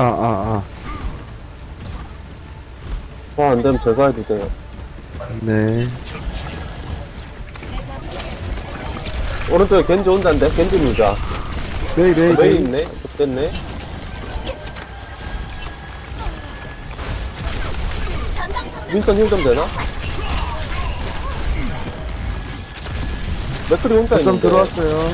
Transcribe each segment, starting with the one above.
점령하십시오. 아, 아, 와, 어, 안 되면 제가 해도 돼요. 아. 네. 오른쪽에 겐지 온다는데? 겐지 밀자. 메이, 메이, 메이 메이. 있네? 됐네. 윈선 힐좀 되나? 맥클이 혼자 점 있는데. 들어왔어요.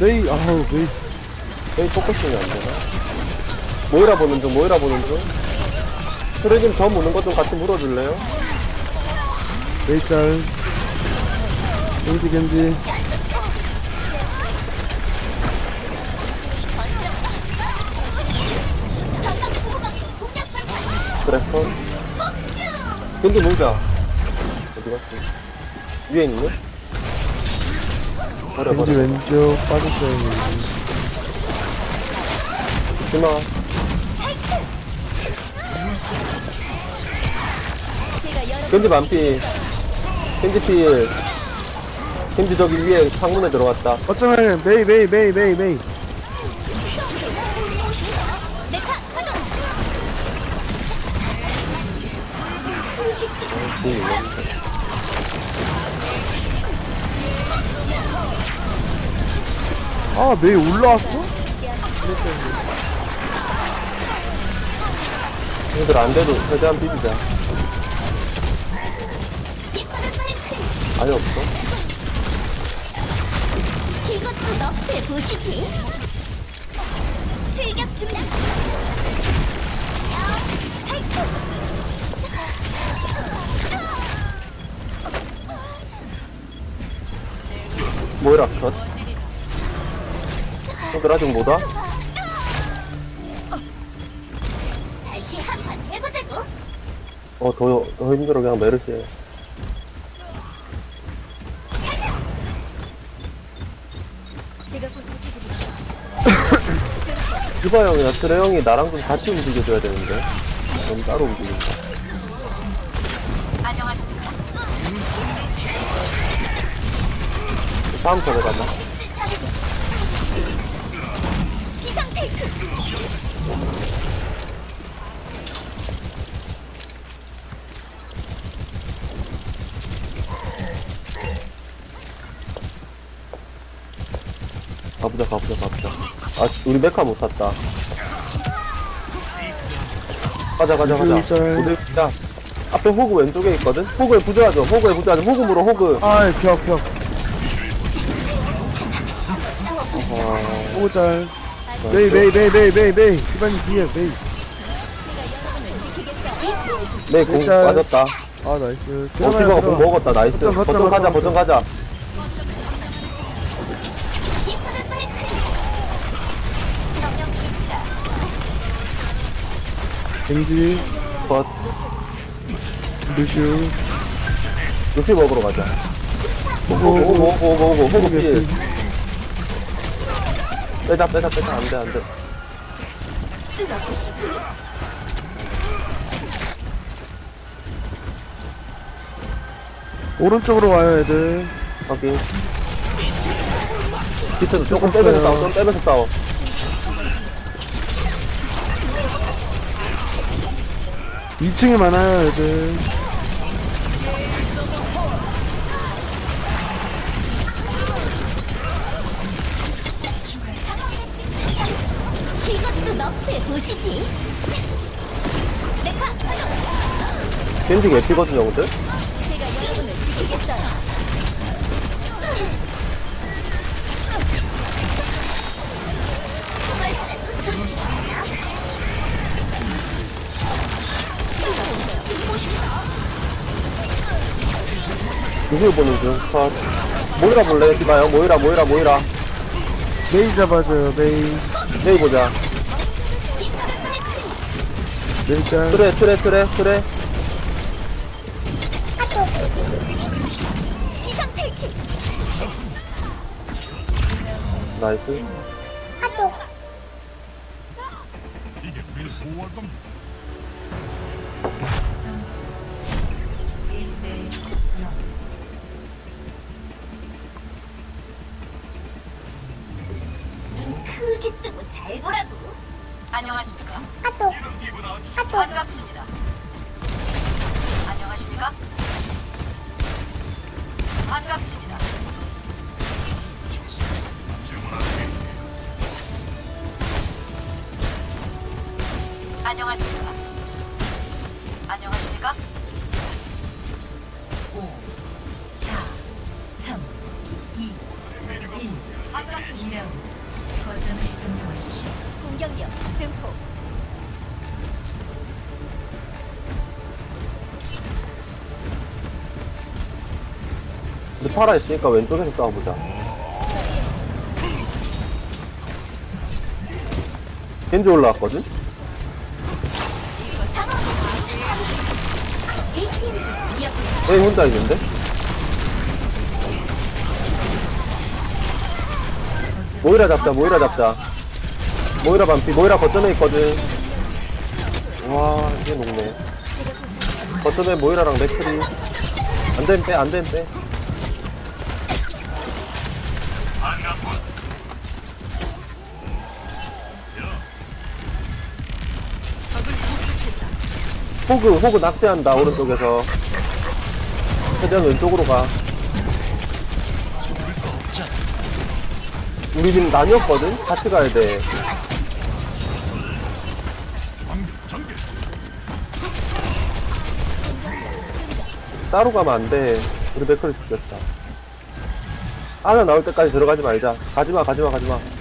메이, 아우, 메이. 메이 포커싱이 안 되나? 모이라 보는 중, 모이라 보는 중. 트레님 저 무는 거좀 같이 물어줄래요? 메이 짤. 겐지, 겐지. 그래, 컷. 겐지 물자. 어디 갔어? 위에 있네? 버려, 겐지 버려. 왼쪽 빠졌어요. 겐지. 여러 겐지 반피. 겐지 필. 겐지 저기 위에 창문에 들어갔다. 어쩌면 메이, 메이, 메이, 메이, 메이. 아, 메이 올라왔어? 얘들 안 돼도 최대한 비비자. 아예 없어. 이것도 너프해 보시지. 출격. 야, 탈출. 모이라 컷. 얘들 아직 못 와? 어, 더, 더 힘들어. 그냥 메르시 해. 제가. 디바 형이나 트레 형이 나랑 좀 같이 움직여줘야 되는데. 너무 따로 움직인다. 다음 턴에 가자. 기상 테이크. 가보자, 가보자, 가보자. 아, 우리 메카 못 탔다. 가자, 가자, 가자. 일절. 우리 진짜 앞에 호그 왼쪽에 있거든? 호그에 부조하죠, 호그에 부조하죠. 호그 물어, 호그. 아, 벽, 벽. 짤. 메이, 메이, 메이, 메이, 메이, 메이. 기반이 뒤에, 메이. 네, 공 일절. 맞았다. 아, 나이스. 어, 디바가 공 먹었다. 나이스. 거점, 가자, 거점, 가자. 겐지, 컷. 루슈. 루피 먹으러 가자. 오고, 오고, 오고, 오고, 오고, 호구 필. 빼자, 빼자, 빼자. 안 돼, 안 돼. 뚫어보시지. 오른쪽으로 와요, 애들. 확인. 비트도 조금. 빼면서 싸워, 좀 빼면서 싸워. 2층에 많아요 애들. 이것도 너프에 보시지. 메카 밴딩 에피거든요, 근데? 제가 여러분을 지키겠어요. 누굴 보는 중? 컷. 모이라 볼래? 디바요? 모이라, 모이라, 모이라. 메이 잡아줘요 메이 내일 보자. 메이 짤 트레, 트레, 트레, 트레. 기상 페이크. 나이스. 점수 반갑습니다. 안녕하십니까? 안녕하십니까? 5 4 3 2 1 반갑습니다. 2라운드 거점을 점령하십시오 공격력 증폭. 근데 파라 있으니까 왼쪽에서 싸워보자. 겐지 올라왔거든? 에이, 혼자 있는데? 모이라 잡자, 모이라 잡자. 모이라 반피, 모이라 거점에 있거든. 와, 이게 녹네. 거점에 모이라랑 맥크리. 안 되면 빼, 안 되면 빼. 호그, 호그 낚시한다, 오른쪽에서. 최대한 왼쪽으로 가. 우리 지금 나뉘었거든? 같이 가야 돼. 따로 가면 안 돼. 우리 맥커리 죽였다. 아나 나올 때까지 들어가지 말자. 가지마, 가지마, 가지마.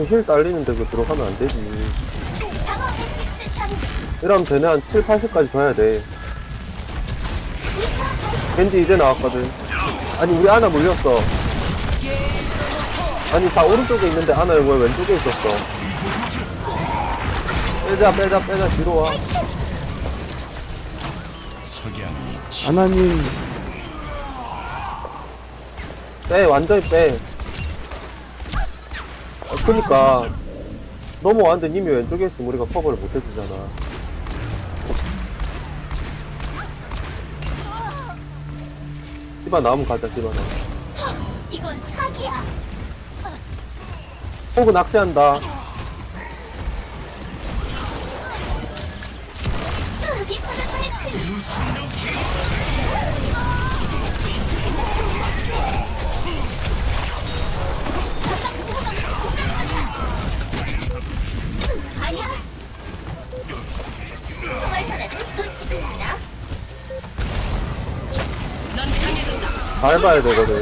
이거 힐 딸리는데 그거 들어가면 안 되지. 이러면 쟤네 한 7, 80까지 줘야 돼. 겐지 이제 나왔거든. 아니, 우리 아나 물렸어. 아니, 다 오른쪽에 있는데 아나 왜 왼쪽에 있었어? 빼자, 빼자, 빼자, 뒤로 와. 아나님 빼, 완전히 빼. 아, 그니까. 넘어왔는데 님이 왼쪽에 있으면 우리가 커버를 못 해주잖아. 씨발 나오면 가자, 씨발 나. 이건 사기야. 호그 낚시한다. 밟아야 되거든.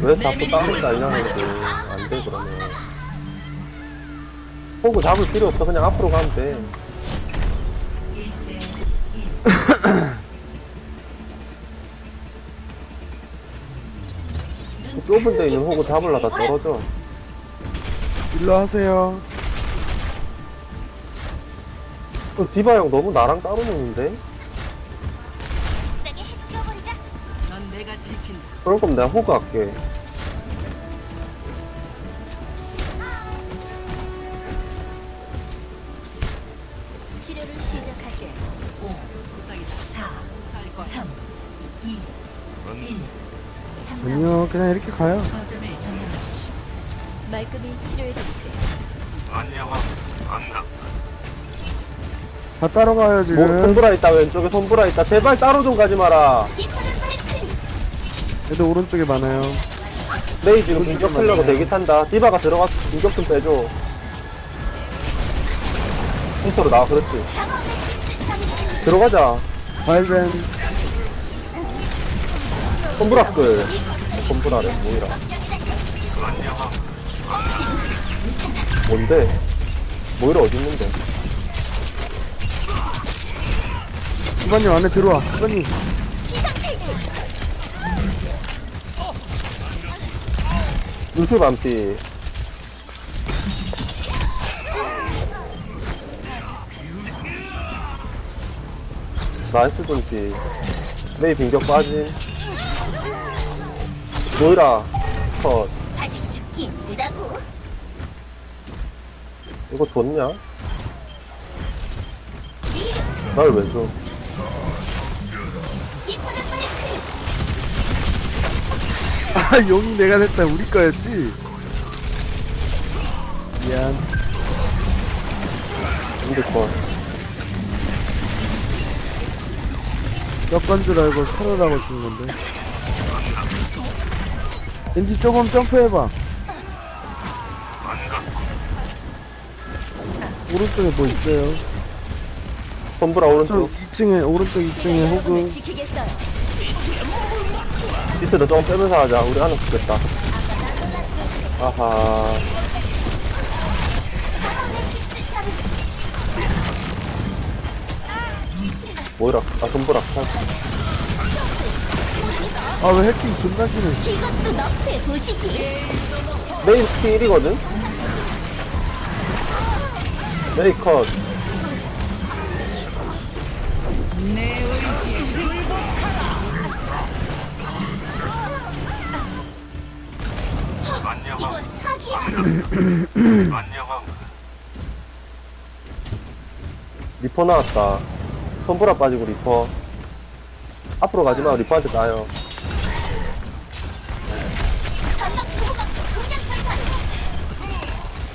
왜 자꾸 다른 날려하는데 안돼 그러면. 호그 잡을 필요 없어. 그냥 앞으로 가면 돼. 1대 1 좁은 데 있는 호그 잡으려다 떨어져. 일로 하세요 그 디바 형 너무 나랑 따로 노는데? 해치워버리자. 넌 내가 지킨다. 그럴 거면 내가 호그 할게 치료를 시작할게. 5 부상이다. 4살 거야. 3 2 1 3라운드 아니요 그냥 이렇게 가요 거점을 점령하십시오 말끔히 치료해드릴게. 다 따라가요 뭐, 지금 손브라 있다 왼쪽에 손브라 있다. 제발 따로 좀 가지 마라. 애들 오른쪽에 많아요. 메이 지금 공격 하려고 대기 탄다. 디바가 들어가서 공격 좀 빼줘. 힌트로 나와 그렇지. 들어가자. 발벤. 손브라 끌. 손브라래 뭐이라. 뭔데? 뭐이라 어디 있는데 수반님 안에 들어와 수반님 루슈 반피 나이스 돈피 메이 빈격 빠진 모이라 컷 아직. 이거 좋냐? 날 왜 줘? 아 용이 내가 됐다. 우리 거였지? 미안. 근데 컷몇건 줄 알고 살으라고 준 건데. 왠지 조금 점프해봐. 오른쪽에 뭐 있어요? 오른쪽 오른쪽. 2층에 오른쪽 2층에 호그 지키겠어요. 비트도 좀 빼면서 하자. 우리 하나 죽겠다. 아하. 모이라. 아 손브라. 아. 왜 해킹 존나 이것도 보시지. 메인 스키 1이거든? 메이 컷 이건 사기야. 리퍼 나왔다 손브라 빠지고 리퍼 앞으로 가지마 리퍼한테 따요.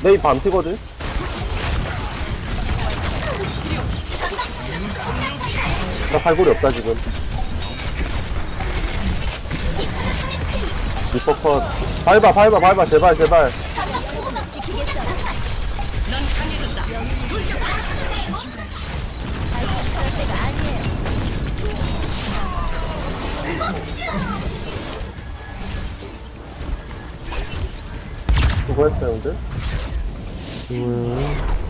메이 반피거든? 나 팔골이 없다 지금 리퍼 컷 밟아 밟아 밟아 제발 제발 아니에요. 수고했어요 형들 음.